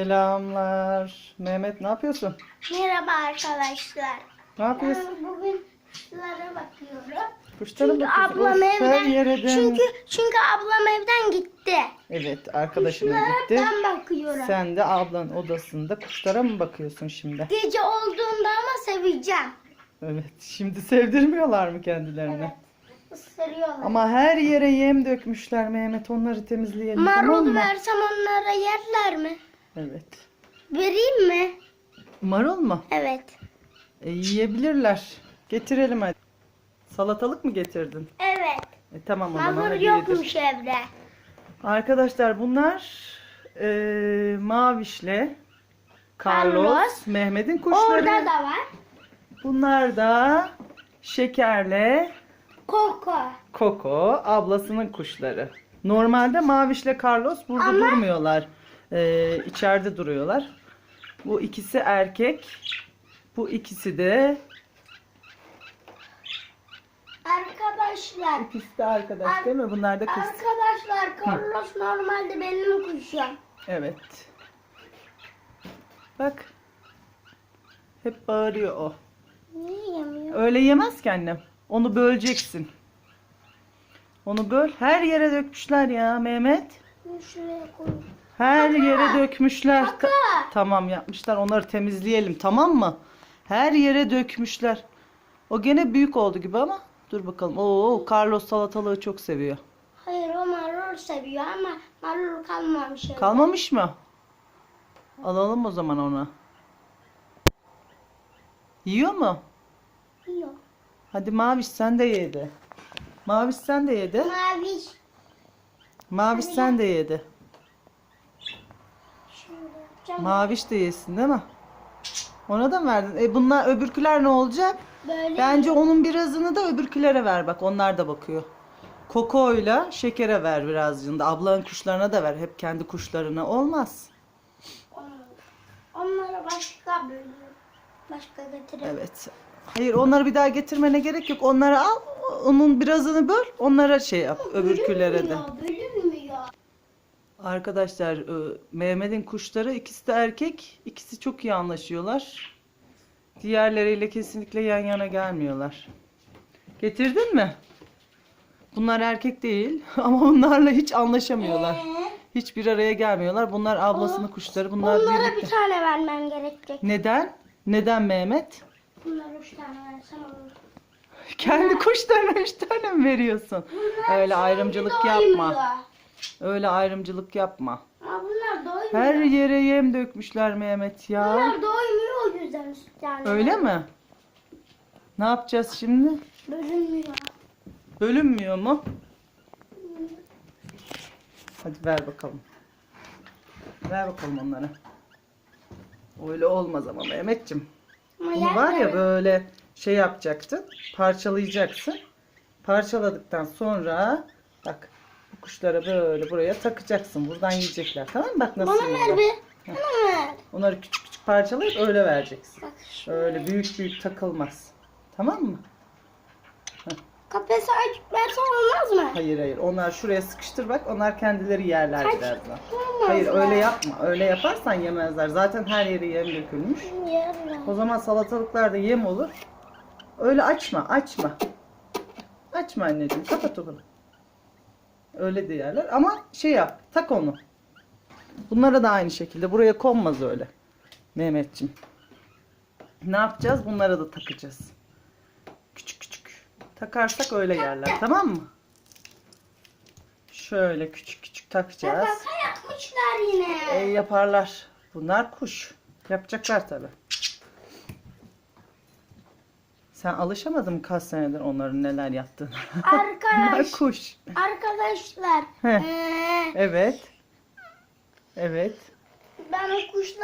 Selamlar. Mehmet ne yapıyorsun? Merhaba arkadaşlar. Ne yapıyorsun? Ben bugün kuşlara bakıyorum. Kuşlara Çünkü bakıyorsun. ablam Of, evden çünkü çünkü ablam evden gitti. Evet arkadaşına gitti. ben bakıyorum. Sen de ablanın odasında kuşlara mı bakıyorsun şimdi? Gece olduğunda ama seveceğim. Evet. Şimdi sevdirmiyorlar mı kendilerine? Isırıyorlar. Ama her yere yem dökmüşler Mehmet. Onları temizleyelim tamam Marul mı? versem onlara yerler mi? Evet. Vereyim mi? Marul mu? Evet. E, yiyebilirler. Getirelim hadi. Salatalık mı getirdin? Evet. E, tamam o zaman Marul hadi yedir. yokmuş evde. Arkadaşlar bunlar e, Maviş'le Carlos, Carlos. Mehmet'in kuşları. Orada da var. Bunlar da Şeker'le Koko. Koko, ablasının kuşları. Normalde Maviş'le Carlos burada Ama- durmuyorlar. E, içeride duruyorlar. Bu ikisi erkek. Bu ikisi de Arkadaşlar. ikisi de arkadaş değil mi? Bunlar da kız. Arkadaşlar Carlos normalde benim kuşum. Evet. Bak. Hep bağırıyor o. Niye yemiyor? Öyle yemez ki annem. Onu böleceksin. Onu böl. Her yere dökmüşler ya Mehmet. Şuraya koy. Her yere dökmüşler. Kaka. Tamam yapmışlar. Onları temizleyelim tamam mı? Her yere dökmüşler. O gene büyük oldu gibi ama. Dur bakalım. Oo, Carlos salatalığı çok seviyor. Hayır o marul seviyor ama marul kalmamış. evde. Kalmamış mı? Alalım o zaman ona. Yiyor mu? Yok. Hadi Maviş sen de yedi. Maviş sen de yedi. Maviş. Maviş sen de yedi. Yapacağım. Maviş de yesin değil mi? Ona da mı verdin? E bunlar öbürküler ne olacak? Böyle. Bence onun birazını da öbürkülere ver bak. Onlar da bakıyor. Koko'yla şekere ver birazcını da. Ablanın kuşlarına da ver. Hep kendi kuşlarına olmaz. Onları başka bölüyorum. Başka getirelim. Evet. Hayır onları bir daha getirmene gerek yok. Onları al. Onun birazını böl. Onlara şey yap. Öbürkülere de. Bölünmüyor. Bölünmüyor. Arkadaşlar e, Mehmet'in kuşları ikisi de erkek. İkisi çok iyi anlaşıyorlar. Diğerleriyle kesinlikle yan yana gelmiyorlar. Getirdin mi? Bunlar erkek değil ama onlarla hiç anlaşamıyorlar. Ee, Hiç bir araya gelmiyorlar. Bunlar ablasının kuşları. Bunlar onlara birlikte. bir tane vermem gerekecek. Neden? Neden Mehmet? Bunlara üç tane versem olur. Kendi kuşlarına üç tane mi veriyorsun? Bunlar Öyle ayrımcılık yapma. Öyle ayrımcılık yapma. Ama bunlar doymuyor. Her yere yem dökmüşler Mehmet ya. Bunlar doymuyor o yüzden tane. Öyle mi? Ne yapacağız şimdi? Bölünmüyor. Bölünmüyor mu? Hadi ver bakalım. Ver bakalım onlara. Öyle olmaz ama Mehmetciğim. Bunu var ya böyle şey yapacaksın. Parçalayacaksın. Parçaladıktan sonra bak kuşlara böyle buraya takacaksın. Buradan yiyecekler. Tamam mı? Bak nasıl Bana ver yiyorlar. bir. Bana ver. Onları küçük küçük parçalayıp öyle vereceksin. Bak şu. Öyle büyük büyük takılmaz. Tamam mı? Kafesi açıp versen olmaz mı? Hayır hayır. Onlar şuraya sıkıştır bak. Onlar kendileri yerler Kaç- birazdan. Olmaz Hayır mı? öyle yapma. Öyle yaparsan yemezler. Zaten her yeri yem dökülmüş. Yerler. O zaman salatalıklarda yem olur. Öyle açma, açma. Açma anneciğim, kapat onu. Öyle de yerler ama şey yap, tak onu. Bunlara da aynı şekilde. Buraya konmaz öyle. Mehmetciğim. Ne yapacağız? Bunlara da takacağız. Küçük küçük. Takarsak öyle yerler, tamam mı? Şöyle küçük küçük takacağız. Kaka yapmışlar yine. E, yaparlar. Bunlar kuş. Yapacaklar tabi. Sen alışamadın mı kaç senedir onların neler yaptığını? Arkadaş, kuş. arkadaşlar. Heh. ee, Evet. Evet. ben o kuşları